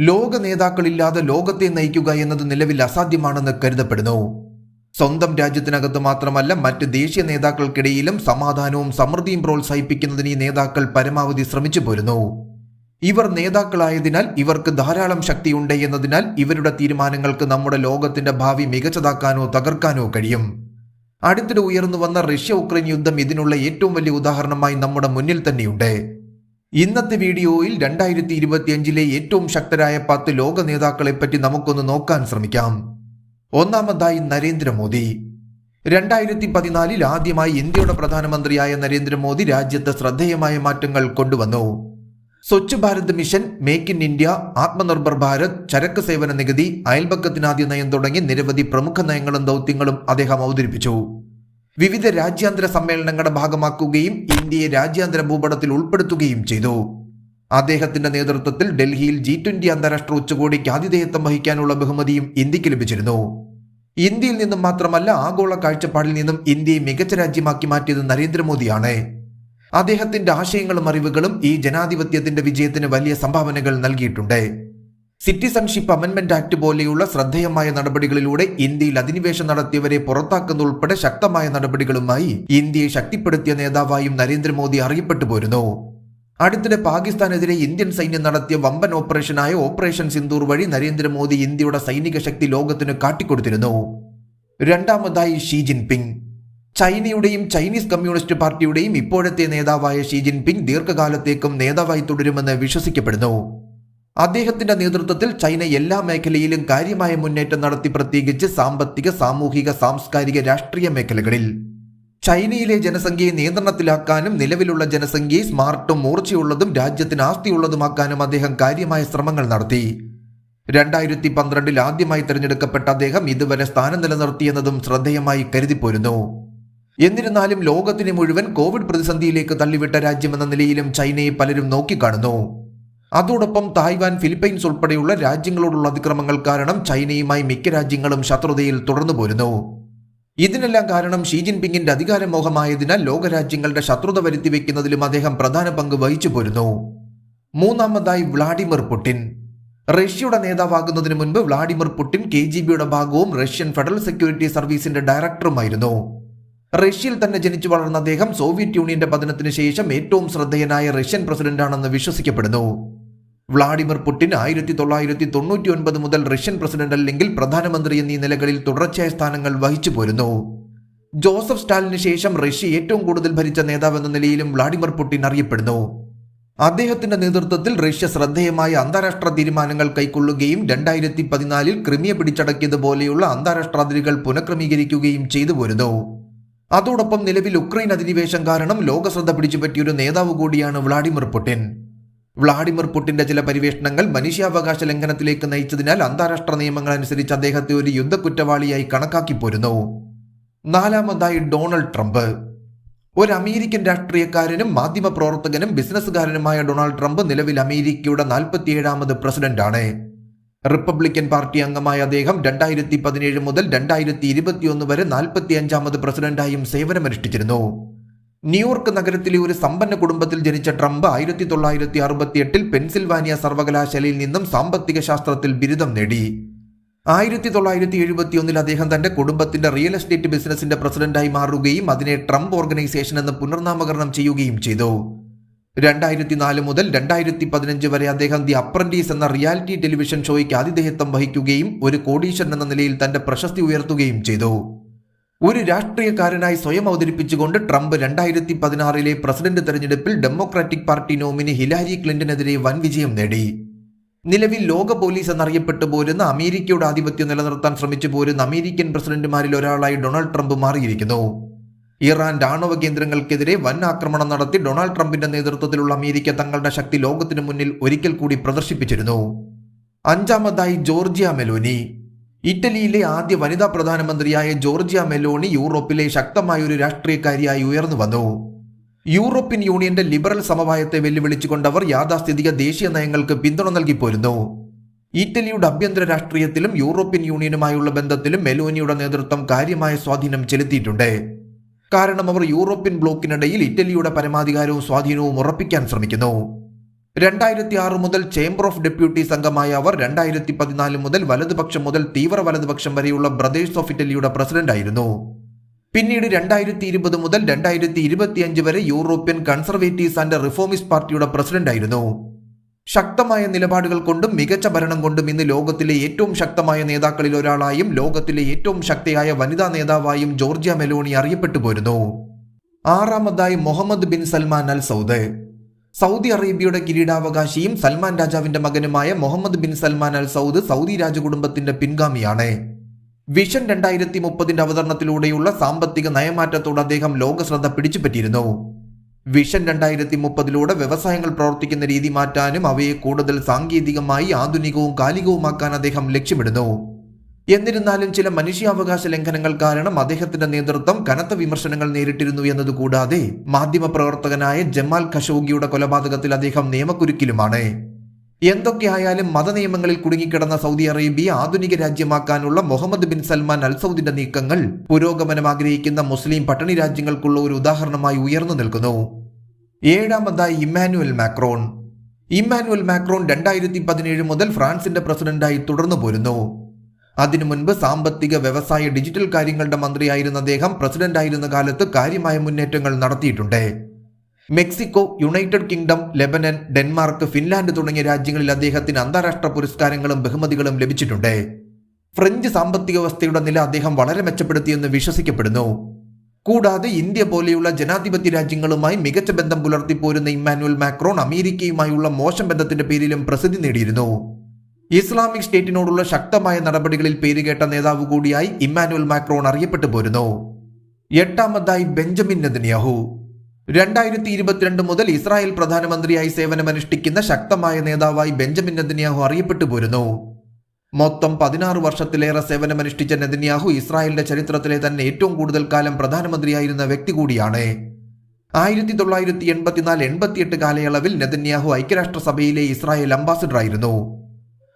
ലോക നേതാക്കളില്ലാതെ ലോകത്തെ നയിക്കുക എന്നത് നിലവിൽ അസാധ്യമാണെന്ന് കരുതപ്പെടുന്നു. സ്വന്തം രാജ്യത്തിനകത്ത് മാത്രമല്ല മറ്റ് ദേശീയ നേതാക്കൾക്കിടയിലും സമാധാനവും സമൃദ്ധിയും പ്രോത്സാഹിപ്പിക്കുന്നതിന് ഈ നേതാക്കൾ പരമാവധി ശ്രമിച്ചു പോരുന്നു. ഇവർ നേതാക്കളായതിനാൽ ഇവർക്ക് ധാരാളം ശക്തിയുണ്ട് എന്നതിനാൽ ഇവരുടെ തീരുമാനങ്ങൾക്ക് നമ്മുടെ ലോകത്തിന്റെ ഭാവി മികച്ചതാക്കാനോ തകർക്കാനോ കഴിയും. അടുത്തിടെ ഉയർന്നു വന്ന റഷ്യ ഉക്രൈൻ യുദ്ധം ഇതിനുള്ള ഏറ്റവും വലിയ ഉദാഹരണമായി നമ്മുടെ മുന്നിൽ തന്നെയുണ്ട്. ഇന്നത്തെ വീഡിയോയിൽ രണ്ടായിരത്തി ഇരുപത്തിയഞ്ചിലെ ഏറ്റവും ശക്തരായ പത്ത് ലോക നേതാക്കളെപ്പറ്റി നമുക്കൊന്ന് നോക്കാൻ ശ്രമിക്കാം. ഒന്നാമതായി നരേന്ദ്രമോദി. രണ്ടായിരത്തി പതിനാലിൽ ആദ്യമായി ഇന്ത്യയുടെ പ്രധാനമന്ത്രിയായ നരേന്ദ്രമോദി രാജ്യത്ത് ശ്രദ്ധേയമായ മാറ്റങ്ങൾ കൊണ്ടുവന്നു. Swachh Bharat mission make in India Atmanirbhar Bharat ചരക്ക് സേവന നികുതി അയൽപക്കത്തിനാദ്യ നയം തുടങ്ങി നിരവധി പ്രമുഖ നയങ്ങളും ദൗത്യങ്ങളും അദ്ദേഹം അവതരിപ്പിച്ചു. വിവിധ രാജ്യാന്തര സമ്മേളനങ്ങളുടെ ഭാഗമാക്കുകയും ഇന്ത്യയെ രാജ്യാന്തര ഭൂപടത്തിൽ ഉൾപ്പെടുത്തുകയും ചെയ്തു. അദ്ദേഹത്തിന്റെ നേതൃത്വത്തിൽ ഡൽഹിയിൽ ജി ട്വന്റി അന്താരാഷ്ട്ര ഉച്ചകോടിക്ക് ആതിഥേയത്വം വഹിക്കാനുള്ള ബഹുമതിയും ഇന്ത്യയ്ക്ക് ലഭിച്ചിരുന്നു. ഇന്ത്യയിൽ നിന്നും മാത്രമല്ല ആഗോള കാഴ്ചപ്പാടിൽ നിന്നും ഇന്ത്യയെ മികച്ച രാജ്യമാക്കി മാറ്റിയത് നരേന്ദ്രമോദിയാണ്. അദ്ദേഹത്തിന്റെ ആശയങ്ങളും അറിവുകളും ഈ ജനാധിപത്യത്തിന്റെ വിജയത്തിന് വലിയ സംഭാവനകൾ നൽകിയിട്ടുണ്ട്. സിറ്റിസൺഷിപ്പ് അമെന്റ്മെന്റ് ആക്ട് പോലെയുള്ള ശ്രദ്ധേയമായ നടപടികളിലൂടെ ഇന്ത്യയിൽ അധിനിവേശം നടത്തിയവരെ പുറത്താക്കുന്ന ഉൾപ്പെടെ ശക്തമായ നടപടികളുമായി ഇന്ത്യയെ ശക്തിപ്പെടുത്തിയ നേതാവായും നരേന്ദ്രമോദി അറിയപ്പെട്ടു പോരുന്നു. അടുത്തിടെ പാകിസ്ഥാനെതിരെ ഇന്ത്യൻ സൈന്യം നടത്തിയ വമ്പൻ ഓപ്പറേഷനായ ഓപ്പറേഷൻ സിന്ദൂർ വഴി നരേന്ദ്രമോദി ഇന്ത്യയുടെ സൈനിക ശക്തി ലോകത്തിന് കാട്ടിക്കൊടുത്തിരുന്നു. രണ്ടാമതായി ഷീ ജിൻപിങ്. ചൈനയുടെയും ചൈനീസ് കമ്മ്യൂണിസ്റ്റ് പാർട്ടിയുടെയും ഇപ്പോഴത്തെ നേതാവായ ഷീ ജിൻപിങ് ദീർഘകാലത്തേക്കും നേതാവായി തുടരുമെന്ന് വിശ്വസിക്കപ്പെടുന്നു. അദ്ദേഹത്തിന്റെ നേതൃത്വത്തിൽ ചൈന എല്ലാ മേഖലയിലും കാര്യമായ മുന്നേറ്റം നടത്തി പ്രത്യേകിച്ച് സാമ്പത്തിക സാമൂഹിക സാംസ്കാരിക രാഷ്ട്രീയ മേഖലകളിൽ. ചൈനയിലെ ജനസംഖ്യയെ നിയന്ത്രണത്തിലാക്കാനും നിലവിലുള്ള ജനസംഖ്യയെ സ്മാർട്ടും മൂർച്ചയുള്ളതും രാജ്യത്തിന് ആസ്തിയുള്ളതുമാക്കാനും അദ്ദേഹം കാര്യമായ ശ്രമങ്ങൾ നടത്തി. രണ്ടായിരത്തി പന്ത്രണ്ടിൽ ആദ്യമായി തിരഞ്ഞെടുക്കപ്പെട്ട അദ്ദേഹം ഇതുവരെ സ്ഥാനം നിലനിർത്തിയെന്നതും ശ്രദ്ധേയമായി കരുതിപ്പോരുന്നു. എന്നിരുന്നാലും ലോകത്തിനെ മുഴുവൻ കോവിഡ് പ്രതിസന്ധിയിലേക്ക് തള്ളിവിട്ട രാജ്യമെന്ന നിലയിലും ചൈനയെ പലരും നോക്കിക്കാണുന്നു. അതോടൊപ്പം തായ്വാൻ ഫിലിപ്പൈൻസ് ഉൾപ്പെടെയുള്ള രാജ്യങ്ങളോടുള്ള അതിക്രമങ്ങൾ കാരണം ചൈനയുമായി മിക്ക രാജ്യങ്ങളും ശത്രുതയിൽ തുടർന്നു പോരുന്നു. ഇതിനെല്ലാം കാരണം ഷീ ജിൻപിങ്ങിന്റെ അധികാരമോഹമായതിനാൽ ലോകരാജ്യങ്ങളുടെ ശത്രുത വരുത്തിവെക്കുന്നതിലും അദ്ദേഹം പ്രധാന പങ്ക് വഹിച്ചു പോരുന്നു. മൂന്നാമതായി വ്ളാഡിമിർ പുടിൻ. റഷ്യയുടെ നേതാവാകുന്നതിന് മുൻപ് വ്ളാഡിമിർ പുടിൻ കെ ജി ബിയുടെ ഭാഗവും റഷ്യൻ ഫെഡറൽ സെക്യൂരിറ്റി സർവീസിന്റെ ഡയറക്ടറുമായിരുന്നു. റഷ്യയിൽ തന്നെ ജനിച്ചു വളർന്ന അദ്ദേഹം സോവിയറ്റ് യൂണിയന്റെ പതനത്തിന് ശേഷം ഏറ്റവും ശ്രദ്ധേയനായ റഷ്യൻ പ്രസിഡന്റാണെന്ന് വിശ്വസിക്കപ്പെടുന്നു. വ്ളാഡിമിർ പുടിൻ ആയിരത്തി തൊള്ളായിരത്തി തൊണ്ണൂറ്റി ഒൻപത് മുതൽ റഷ്യൻ പ്രസിഡന്റ് അല്ലെങ്കിൽ പ്രധാനമന്ത്രി എന്നീ നിലകളിൽ തുടർച്ചയായ സ്ഥാനങ്ങൾ വഹിച്ചു പോരുന്നു. ജോസഫ് സ്റ്റാലിന് ശേഷം റഷ്യ ഏറ്റവും കൂടുതൽ ഭരിച്ച നേതാവെന്ന നിലയിലും വ്ളാഡിമിർ പുടിൻ അറിയപ്പെടുന്നു. അദ്ദേഹത്തിന്റെ നേതൃത്വത്തിൽ റഷ്യ ശ്രദ്ധേയമായ അന്താരാഷ്ട്ര തീരുമാനങ്ങൾ കൈക്കൊള്ളുകയും രണ്ടായിരത്തി പതിനാലിൽ ക്രിമിയ പിടിച്ചടക്കിയതുപോലെയുള്ള അന്താരാഷ്ട്ര അതിരുകൾ പുനഃക്രമീകരിക്കുകയും ചെയ്തു പോരുന്നു. അതോടൊപ്പം നിലവിൽ ഉക്രൈൻ അധിനിവേശം കാരണം ലോകശ്രദ്ധ പിടിച്ചുപറ്റിയൊരു നേതാവ് കൂടിയാണ് വ്ളാഡിമിർ പുടിൻ വ്ളാഡിമിർ പുടിന്റെ ചില പരിവേഷണങ്ങൾ മനുഷ്യാവകാശ ലംഘനത്തിലേക്ക് നയിച്ചതിനാൽ അന്താരാഷ്ട്ര നിയമങ്ങൾ അനുസരിച്ച് അദ്ദേഹത്തെ ഒരു യുദ്ധ കുറ്റവാളിയായി കണക്കാക്കി പോരുന്നു. നാലാമതായി ഡൊണാൾഡ് ട്രംപ്. ഒരു അമേരിക്കൻ രാഷ്ട്രീയക്കാരനും മാധ്യമ പ്രവർത്തകനും ബിസിനസ്സുകാരനുമായ ഡൊണാൾഡ് ട്രംപ് നിലവിൽ അമേരിക്കയുടെ നാൽപ്പത്തിയേഴാമത് പ്രസിഡന്റാണ്. റിപ്പബ്ലിക്കൻ പാർട്ടി അംഗമായ അദ്ദേഹം രണ്ടായിരത്തി പതിനേഴ് മുതൽ രണ്ടായിരത്തി ഇരുപത്തിയൊന്ന് വരെ നാൽപ്പത്തി അഞ്ചാമത് പ്രസിഡന്റായും സേവനമനുഷ്ഠിച്ചിരുന്നു. ന്യൂയോർക്ക് നഗരത്തിലെ ഒരു സമ്പന്ന കുടുംബത്തിൽ ജനിച്ച ട്രംപ് ആയിരത്തി തൊള്ളായിരത്തി അറുപത്തിയെട്ടിൽ പെൻസിൽവാനിയ സർവകലാശാലയിൽ നിന്നും സാമ്പത്തിക ശാസ്ത്രത്തിൽ ബിരുദം നേടി. ആയിരത്തി തൊള്ളായിരത്തി എഴുപത്തിയൊന്നിൽ അദ്ദേഹം തന്റെ കുടുംബത്തിന്റെ റിയൽ എസ്റ്റേറ്റ് ബിസിനസിന്റെ പ്രസിഡന്റായി മാറുകയും അതിനെ ട്രംപ് ഓർഗനൈസേഷൻ എന്ന് പുനർനാമകരണം ചെയ്യുകയും ചെയ്തു. രണ്ടായിരത്തി നാല് മുതൽ രണ്ടായിരത്തി പതിനഞ്ച് വരെ അദ്ദേഹം ദി അപ്രന്റീസ് എന്ന റിയാലിറ്റി ടെലിവിഷൻ ഷോയ്ക്ക് ആതിഥേയത്വം വഹിക്കുകയും ഒരു കോടീശ്വരൻ എന്ന നിലയിൽ തന്റെ പ്രശസ്തി ഉയർത്തുകയും ചെയ്തു. ഒരു രാഷ്ട്രീയക്കാരനായി സ്വയം അവതരിപ്പിച്ചുകൊണ്ട് ട്രംപ് രണ്ടായിരത്തി പതിനാറിലെ പ്രസിഡന്റ് തെരഞ്ഞെടുപ്പിൽ ഡെമോക്രാറ്റിക് പാർട്ടി നോമിനി ഹിലാരി ക്ലിന്റനെതിരെ വൻ വിജയം നേടി. നിലവിൽ ലോക പോലീസ് എന്നറിയപ്പെട്ടു പോരുന്ന അമേരിക്കയുടെ ആധിപത്യം നിലനിർത്താൻ ശ്രമിച്ചു പോരുന്ന അമേരിക്കൻ പ്രസിഡന്റുമാരിൽ ഒരാളായി ഡൊണാൾഡ് ട്രംപ് മാറിയിരിക്കുന്നു. ഇറാൻ ആണവ കേന്ദ്രങ്ങൾക്കെതിരെ വൻ ആക്രമണം നടത്തി ഡൊണാൾഡ് ട്രംപിന്റെ നേതൃത്വത്തിലുള്ള അമേരിക്ക തങ്ങളുടെ ശക്തി ലോകത്തിനു മുന്നിൽ ഒരിക്കൽ കൂടി പ്രദർശിപ്പിച്ചിരുന്നു. അഞ്ചാമതായി ജോർജിയ മെലോനി. ഇറ്റലിയിലെ ആദ്യ വനിതാ പ്രധാനമന്ത്രിയായ ജോർജിയ മെലോണി യൂറോപ്പിലെ ശക്തമായ ഒരു രാഷ്ട്രീയക്കാരിയായി ഉയർന്നു വന്നു. യൂറോപ്യൻ യൂണിയന്റെ ലിബറൽ സമവായത്തെ വെല്ലുവിളിച്ചുകൊണ്ടവർ യാഥാസ്ഥിതിക ദേശീയ നയങ്ങൾക്ക് പിന്തുണ നൽകിപ്പോരുന്നു. ഇറ്റലിയുടെ ആഭ്യന്തര രാഷ്ട്രീയത്തിലും യൂറോപ്യൻ യൂണിയനുമായുള്ള ബന്ധത്തിലും മെലോനിയുടെ നേതൃത്വം കാര്യമായ സ്വാധീനം ചെലുത്തിയിട്ടുണ്ട്. കാരണം അവർ യൂറോപ്യൻ ബ്ലോക്കിനിടയിൽ ഇറ്റലിയുടെ പരമാധികാരവും സ്വാധീനവും ഉറപ്പിക്കാൻ ശ്രമിക്കുന്നു. രണ്ടായിരത്തി ആറ് മുതൽ ചേംബർ ഓഫ് ഡെപ്യൂട്ടി അംഗമായ അവർ രണ്ടായിരത്തി പതിനാല് മുതൽ വലതുപക്ഷം മുതൽ തീവ്ര വലതുപക്ഷം വരെയുള്ള ബ്രദേഴ്സ് ഓഫ് ഇറ്റലിയുടെ പ്രസിഡന്റായിരുന്നു പിന്നീട് രണ്ടായിരത്തി ഇരുപത് മുതൽ രണ്ടായിരത്തി ഇരുപത്തിയഞ്ച് വരെ യൂറോപ്യൻ കൺസർവേറ്റീവ്സ് ആൻഡ് റിഫോമിസ്റ്റ് പാർട്ടിയുടെ പ്രസിഡന്റായിരുന്നു ശക്തമായ നിലപാടുകൾ കൊണ്ടും മികച്ച ഭരണം കൊണ്ടും ഇന്ന് ലോകത്തിലെ ഏറ്റവും ശക്തമായ നേതാക്കളിൽ ഒരാളായും ലോകത്തിലെ ഏറ്റവും ശക്തിയായ വനിതാ നേതാവായും ജോർജിയ മെലോണി അറിയപ്പെട്ടു പോരുന്നു ആറാമതായി Mohammed bin Salman al Saud. Saudi അറേബ്യയുടെ കിരീടാവകാശിയും സൽമാൻ രാജാവിന്റെ മകനുമായ Mohammed bin Salman al Saud Saudi രാജകുടുംബത്തിന്റെ പിൻഗാമിയാണ്. വിഷൻ രണ്ടായിരത്തി മുപ്പതിന്റെ അവതരണത്തിലൂടെയുള്ള സാമ്പത്തിക നയമാറ്റത്തോട് അദ്ദേഹം ലോകശ്രദ്ധ പിടിച്ചുപറ്റിയിരുന്നു. വിഷൻ രണ്ടായിരത്തി മുപ്പതിലൂടെ വ്യവസായങ്ങൾ പ്രവർത്തിക്കുന്ന രീതി മാറ്റാനും അവയെ കൂടുതൽ സാങ്കേതികമായി ആധുനികവും കാലികവുമാക്കാൻ അദ്ദേഹം ലക്ഷ്യമിടുന്നു. എന്നിരുന്നാലും ചില മനുഷ്യാവകാശ ലംഘനങ്ങൾ കാരണം അദ്ദേഹത്തിന്റെ നേതൃത്വം കനത്ത വിമർശനങ്ങൾ നേരിട്ടിരുന്നു എന്നതുകൂടാതെ മാധ്യമപ്രവർത്തകനായ ജമാൽ ഖഷോഗിയുടെ കൊലപാതകത്തിൽ അദ്ദേഹം നിയമക്കുരുക്കിലുമാണ്. എന്തൊക്കെയായാലും മതനിയമങ്ങളിൽ കുടുങ്ങിക്കിടന്ന സൗദി അറേബ്യ ആധുനിക രാജ്യമാക്കാനുള്ള മുഹമ്മദ് ബിൻ സൽമാൻ അൽ സൗദിന്റെ നീക്കങ്ങൾ പുരോഗമനം ആഗ്രഹിക്കുന്ന മുസ്ലിം പട്ടണി രാജ്യങ്ങൾക്കുള്ള ഒരു ഉദാഹരണമായി ഉയർന്നു നിൽക്കുന്നു. ഏഴാമതായി ഇമ്മാനുവൽ മാക്രോൺ. ഇമ്മാനുവൽ മാക്രോൺ രണ്ടായിരത്തി പതിനേഴ് മുതൽ ഫ്രാൻസിന്റെ പ്രസിഡന്റായി തുടർന്നു പോരുന്നു അതിനു മുൻപ് സാമ്പത്തിക വ്യവസായ ഡിജിറ്റൽ കാര്യങ്ങളുടെ മന്ത്രിയായിരുന്ന അദ്ദേഹം പ്രസിഡന്റായിരുന്ന കാലത്ത് കാര്യമായ മുന്നേറ്റങ്ങൾ നടത്തിയിട്ടുണ്ട്. Mexico United Kingdom Lebanon Denmark Finland തുടങ്ങിയ രാജ്യങ്ങളിൽ അദ്ദേഹത്തിന് അന്താരാഷ്ട്ര പുരസ്കാരങ്ങളും ബഹുമതികളും ലഭിച്ചിട്ടുണ്ട്. ഫ്രഞ്ച് സാമ്പത്തിക വ്യവസ്ഥയുടെ നില അദ്ദേഹം വളരെ മെച്ചപ്പെടുത്തിയെന്ന് വിശ്വസിക്കപ്പെടുന്നു. കൂടാതെ ഇന്ത്യ പോലെയുള്ള ജനാധിപത്യ രാജ്യങ്ങളുമായി മികച്ച ബന്ധം പുലർത്തിപ്പോരുന്ന ഇമ്മാനുവൽ മാക്രോൺ അമേരിക്കയുമായുള്ള മോശം ബന്ധത്തിന്റെ പേരിലും പ്രസിദ്ധി നേടിയിരുന്നു. ഇസ്ലാമിക് സ്റ്റേറ്റിനോടുള്ള ശക്തമായ നടപടികളിൽ പേരുകേട്ട നേതാവ് കൂടിയായി ഇമ്മാനുവൽ മാക്രോൺ അറിയപ്പെട്ടു പോരുന്നു. എട്ടാമതായി ബെഞ്ചമിൻ നെതന്യാഹു. രണ്ടായിരത്തി ഇരുപത്തിരണ്ട് മുതൽ ഇസ്രായേൽ പ്രധാനമന്ത്രിയായി സേവനമനുഷ്ഠിക്കുന്ന ശക്തമായ നേതാവായി ബെഞ്ചമിൻ നെതന്യാഹു അറിയപ്പെട്ടു പോരുന്നു. മൊത്തം പതിനാറ് വർഷത്തിലേറെ സേവനമനുഷ്ഠിച്ച നെതന്യാഹു ഇസ്രായേലിന്റെ ചരിത്രത്തിലെ തന്നെ ഏറ്റവും കൂടുതൽ കാലം പ്രധാനമന്ത്രിയായിരുന്ന വ്യക്തി കൂടിയാണ്. ആയിരത്തി തൊള്ളായിരത്തി എൺപത്തിനാല് എൺപത്തിയെട്ട് കാലയളവിൽ നെതന്യാഹു ഐക്യരാഷ്ട്രസഭയിലെ ഇസ്രായേൽ അംബാസിഡറായിരുന്നു.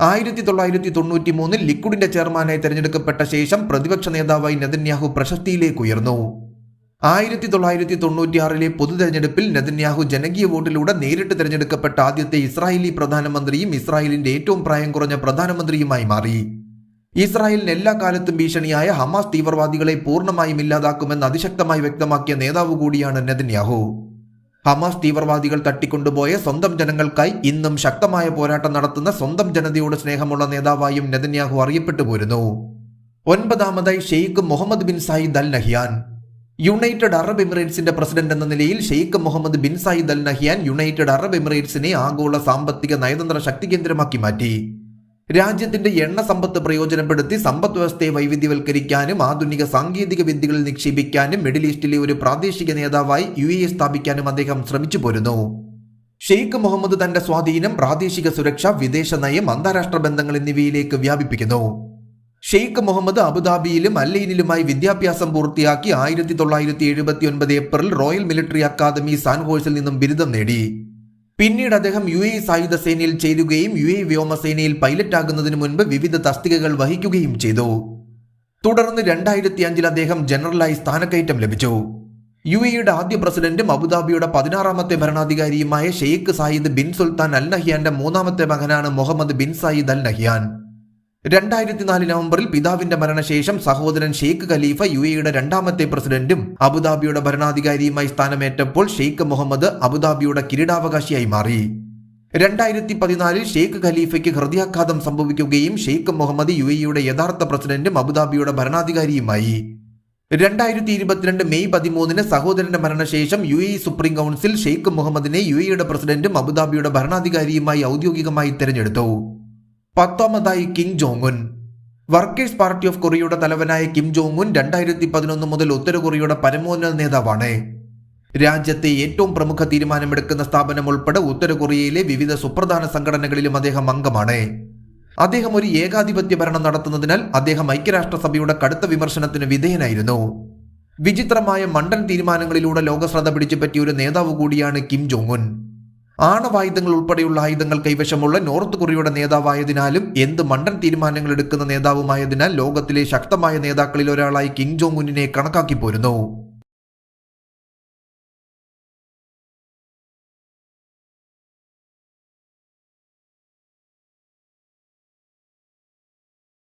ആയിരത്തി തൊള്ളായിരത്തി തൊണ്ണൂറ്റി മൂന്നിൽ ലിക്വിഡിന്റെ ചെയർമാനായി തെരഞ്ഞെടുക്കപ്പെട്ട ശേഷം പ്രതിപക്ഷ നേതാവായി നെതന്യാഹു പ്രശസ്തിയിലേക്ക് ഉയർന്നു. ആയിരത്തി തൊള്ളായിരത്തി തൊണ്ണൂറ്റിയാറിലെ പൊതു തെരഞ്ഞെടുപ്പിൽ നെതന്യാഹു ജനകീയ വോട്ടിലൂടെ നേരിട്ട് തെരഞ്ഞെടുക്കപ്പെട്ട ആദ്യത്തെ ഇസ്രായേലി പ്രധാനമന്ത്രിയും ഇസ്രായേലിന്റെ ഏറ്റവും പ്രായം കുറഞ്ഞ പ്രധാനമന്ത്രിയുമായി മാറി. ഇസ്രായേലിന് എല്ലാ കാലത്തും ഭീഷണിയായ ഹമാസ് തീവ്രവാദികളെ പൂർണമായും ഇല്ലാതാക്കുമെന്ന് അതിശക്തമായി വ്യക്തമാക്കിയ നേതാവ് കൂടിയാണ് നെതന്യാഹു. ഹമാസ് തീവ്രവാദികൾ തട്ടിക്കൊണ്ടുപോയ സ്വന്തം ജനങ്ങൾക്കായി ഇന്നും ശക്തമായ പോരാട്ടം നടത്തുന്ന സ്വന്തം ജനതയോട് സ്നേഹമുള്ള നേതാവായും നെതന്യാഹു അറിയപ്പെട്ടു പോരുന്നു. ഒൻപതാമതായി Sheikh Mohammed bin Zayed al Nahyan United Arab എമിറേറ്റ്സിന്റെ president എന്ന നിലയിൽ Sheikh Mohammed bin Zayed al Nahyan United Arab എമിറേറ്റ്സിനെ ആഗോള സാമ്പത്തിക നയതന്ത്ര ശക്തി കേന്ദ്രമാക്കി മാറ്റി. രാജ്യത്തിന്റെ എണ്ണ സമ്പത്ത് പ്രയോജനപ്പെടുത്തി സമ്പദ് വ്യവസ്ഥയെ വൈവിധ്യവൽക്കരിക്കാനും ആധുനിക സാങ്കേതിക വിദ്യകളിൽ നിക്ഷേപിക്കാനും മിഡിൽ ഈസ്റ്റിലെ ഒരു പ്രാദേശിക നേതാവായി യു എ സ്ഥാപിക്കാനും അദ്ദേഹം ശ്രമിച്ചു പോരുന്നു. ഷെയ്ഖ് മുഹമ്മദ് തന്റെ സ്വാധീനം പ്രാദേശിക സുരക്ഷ വിദേശ നയം അന്താരാഷ്ട്ര ബന്ധങ്ങൾ എന്നിവയിലേക്ക് വ്യാപിപ്പിക്കുന്നു. ഷെയ്ഖ് മുഹമ്മദ് അബുദാബിയിലും അല്ലൈനിലുമായി വിദ്യാഭ്യാസം പൂർത്തിയാക്കി ആയിരത്തി തൊള്ളായിരത്തി എഴുപത്തി ഒൻപത് ഏപ്രിൽ റോയൽ മിലിറ്ററി അക്കാദമി സാൻഹോഴ്സിൽ നിന്നും ബിരുദം നേടി. പിന്നീട് അദ്ദേഹം യു എ സായുധ സേനയിൽ ചേരുകയും യു എ വ്യോമസേനയിൽ പൈലറ്റ് ആകുന്നതിന് മുൻപ് വിവിധ തസ്തികകൾ വഹിക്കുകയും ചെയ്തു. തുടർന്ന് രണ്ടായിരത്തി അഞ്ചിൽ അദ്ദേഹം ജനറലായി സ്ഥാനക്കയറ്റം ലഭിച്ചു. യു എയുടെ ആദ്യ പ്രസിഡന്റും അബുദാബിയുടെ പതിനാറാമത്തെ ഭരണാധികാരിയുമായ Sheikh Zayed bin Sultan al നഹിയാന്റെ മൂന്നാമത്തെ മകനാണ് Mohammed bin Zayed al Nahyan രണ്ടായിരത്തി നാല് നവംബറിൽ പിതാവിന്റെ മരണശേഷം സഹോദരൻ ഷെയ്ഖ് ഖലീഫ യു എയുടെ രണ്ടാമത്തെ പ്രസിഡന്റും അബുദാബിയുടെ ഭരണാധികാരിയുമായി സ്ഥാനമേറ്റപ്പോൾ ഷെയ്ഖ് മുഹമ്മദ് അബുദാബിയുടെ കിരീടാവകാശിയായി മാറി. രണ്ടായിരത്തി പതിനാലിൽ ഷെയ്ഖ് ഖലീഫയ്ക്ക് ഹൃദയാഘാതം സംഭവിക്കുകയും ഷെയ്ഖ് മുഹമ്മദ് യു എയുടെ യഥാർത്ഥ പ്രസിഡന്റും അബുദാബിയുടെ ഭരണാധികാരിയുമായി. രണ്ടായിരത്തി ഇരുപത്തിരണ്ട് മെയ് പതിമൂന്നിന് സഹോദരന്റെ മരണശേഷം U A supreme council Sheikh മുഹമ്മദിനെ യു എയുടെ പ്രസിഡന്റും അബുദാബിയുടെ ഭരണാധികാരിയുമായി ഔദ്യോഗികമായി തെരഞ്ഞെടുത്തു. പത്താമതായി Kim Jong Un Workers' Party of കൊറിയയുടെ തലവനായ കിം ജോങ് ഉൻ രണ്ടായിരത്തി പതിനൊന്ന് മുതൽ ഉത്തര കൊറിയയുടെ പരമോന്നത നേതാവാണ്. രാജ്യത്തെ ഏറ്റവും പ്രമുഖ തീരുമാനമെടുക്കുന്ന സ്ഥാപനം ഉൾപ്പെടെ ഉത്തര കൊറിയയിലെ വിവിധ സുപ്രധാന സംഘടനകളിലും അദ്ദേഹം അംഗമാണ്. അദ്ദേഹം ഒരു ഏകാധിപത്യ ഭരണം നടത്തുന്നതിനാൽ അദ്ദേഹം ഐക്യരാഷ്ട്രസഭയുടെ കടുത്ത വിമർശനത്തിന് വിധേയനായിരുന്നു. വിചിത്രമായ മണ്ടൻ തീരുമാനങ്ങളിലൂടെ ലോകശ്രദ്ധ പിടിച്ചുപറ്റിയ ഒരു നേതാവ് കൂടിയാണ് കിം ജോങ് ഉൻ ആണവായുധങ്ങൾ ഉൾപ്പെടെയുള്ള ആയുധങ്ങൾ കൈവശമുള്ള നോർത്ത് കൊറിയയുടെ നേതാവായതിനാലും എന്ത് മണ്ടൻ തീരുമാനങ്ങൾ എടുക്കുന്ന നേതാവുമായതിനാൽ ലോകത്തിലെ ശക്തമായ നേതാക്കളിൽ ഒരാളായി കിങ് ജോങ് ഉന്നിനെ കണക്കാക്കി പോരുന്നു.